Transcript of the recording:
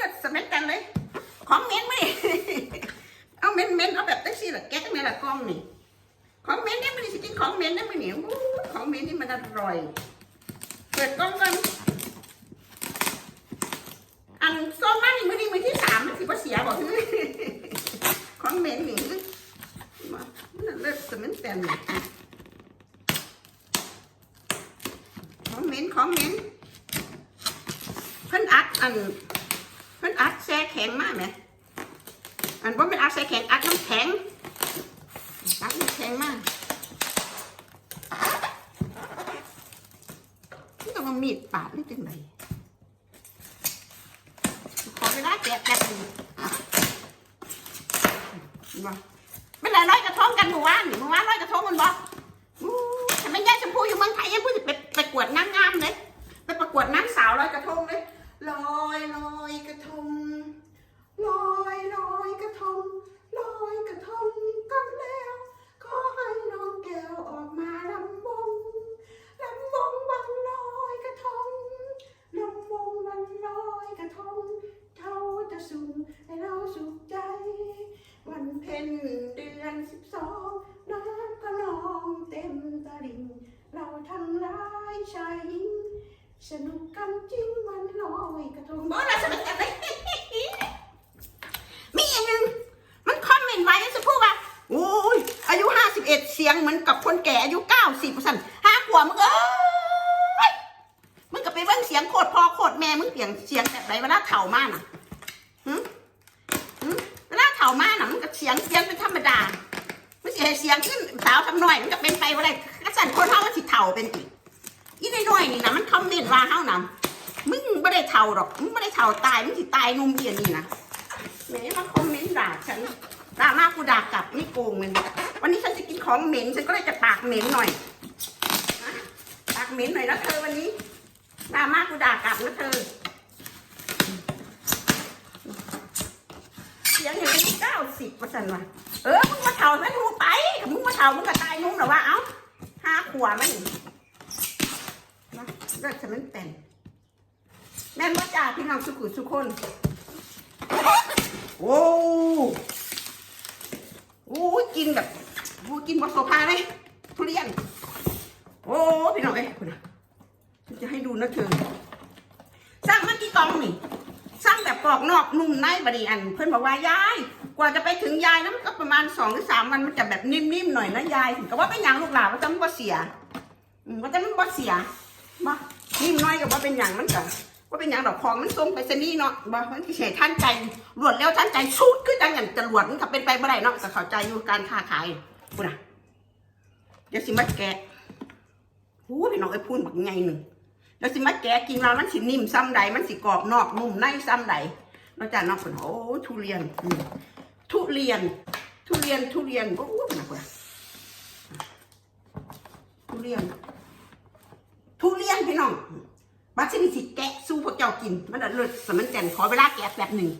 ก็สมัยกันเลย ของเม้นไม่เอาเม้นเม้นเอาแบบแท็กซี่หลักแก๊กในหลักกล้องนี่ของเม้นี่ไม่ได้กินของเม้นได้ไม่เหนียวของเม้นนี่มันอร่อย เปิดกล้องกันอันโซนมานี่มือนี่มือที่สามมันสิบ่เสียบอกคือของเม้นนี่มันเลิศสมัยแตนของเม้นของเม้นเพิ่นอัดอัน เพิ่นอัดแช่แข็งมากไหมอันว่าเป็นอัดแช่แข็งอัดน้ำแข็งอัดน้ำแข็งมากนี่ต้องมามีดปาดนี่จังไงขอเวลาแกะแป๊บนึงเห็นบ่เป็นไรร้อยกระทงกันหมู่บ้านนี่หมู่บ้านร้อยกระทงมันบอู้ทำไมแย่ชมพูอยู่เมืองไทยย่าพูดไปไปกวดนางงามเลยไปประกวดนางสาวร้อยกระทงเลย ลอยลอยกระทงลอยลอยกระทงลอยกระทงกันแล้ว ขอให้น้องแก้วออกมาลำวงลำวงวันลอยกระทงลำวงวันลอยกระทงเท่าจะสูงให้เราสุขใจ วันเพ็ญเดือนสิบสองน้ำก็นองเต็มตลิ่งเราทั้งหลายชายหญิง สนุกกันจริงวันลอยกระทงบ่ละสนุกกันเลยมีอย่างหนึ่งมันคอมเมนต์ไว้สักพูดว่าโอ้ยอายุห้าสิบเอ็ดเสียงเหมือนกับคนแก่อายุเก้าสิบเปอร์เซ็นต์ห้าขวบมึงเอ้ยมึงก็ไปเบิ่งเสียงโคตรพ่อโคตรแม่มึงเสียงเสียงแบบไหนเวลาเถ่ามากน่ะหึหึเวลาเถ่ามากน่ะมันก็เสียงเสียงเป็นธรรมดาไม่ใช่เสียงขึ้นสาวทำหน่อยมันก็เป็นไปว่าไรกระสันคนเท่ามันสิเถ่าเป็นอีกอีน้อยๆนี่นะมันคอมเมนต์ ว่าเฮานะมึงไม่ได้เถ่าหรอก มึงไม่ได้เถ่าตาย มึงสิตายนุ่มเอียนนี่นะแหมมาคอมเมนต์ด่าฉันด่ามากกูด่ากลับไม่โกงมันวันนี้ฉันจะกินของเหม็น ฉันก็เลยจะปากเหม็นหน่อยปากเหม็นหน่อยนะเธอวันนี้ด่ามากกูด่ากลับนะเธอเสียงอย่างนี้เก้าสิบเปอร์เซ็นต์ว่ะเออ มึงมาเท่ามันมึงไป มึงมาเท่ามึงก็ตายนุ่มหรอวะเอ้าห้าขวบมันนะ เลิกฉันมันเป็นแม่นว่าจ่าพี่น้องสุขุสุคนโอ้โอ้ยกินแบบโอ้ยกินบดโซฟาเลยทุเรียน โอ้พี่น้องเอ้ยคุณนะฉันจะให้ดูนะเธอสร้างมันกี่กล่องนี่สร้างแบบกรอบนอกนุ่มในบดีอัน เพื่อนบอกว่ายาย กว่าจะไปถึงยายนะมันก็ประมาณสองหรือสามวันมันจะแบบนิ่มๆหน่อยนะยายถึงกับว่าเป็นอย่างลูกหลานว่าจะมันบ่เสียอืมว่าจะมันบ่เสีย บ่นิ่มน้อยกับว่าเป็นอย่างมันก็ว่าเป็นอย่างดอกของมันส่งไปสนี่เนาะบ่มันเฉยท่านใจรวดเร็วท่านใจชุดคือจังอย่างจรวดมันก็เป็นไปบ่ได้เนาะก็เข้าใจอยู่การค้าขายพูดนะเดี๋ยวสิมาแกะหูพี่น้องไอ้พูนบักไงหนึ่งเดี๋ยวสิมาแกะกินมามันสินิ่มซ้ำใดมันสิกรอบนอกนุ่มในซ้ำใดนอกจากนอกคนโอ้ทุเรียนทุเรียน ทุเรียนทุเรียนโอ้ยนะพูดนะทุเรียน ทุเรียนพี่น้อง บัดนี้สิแกะสู้พวกเจ้ากิน มันเลิศสมันแจ่นขอเวลาแกะแป๊บหนึ่ง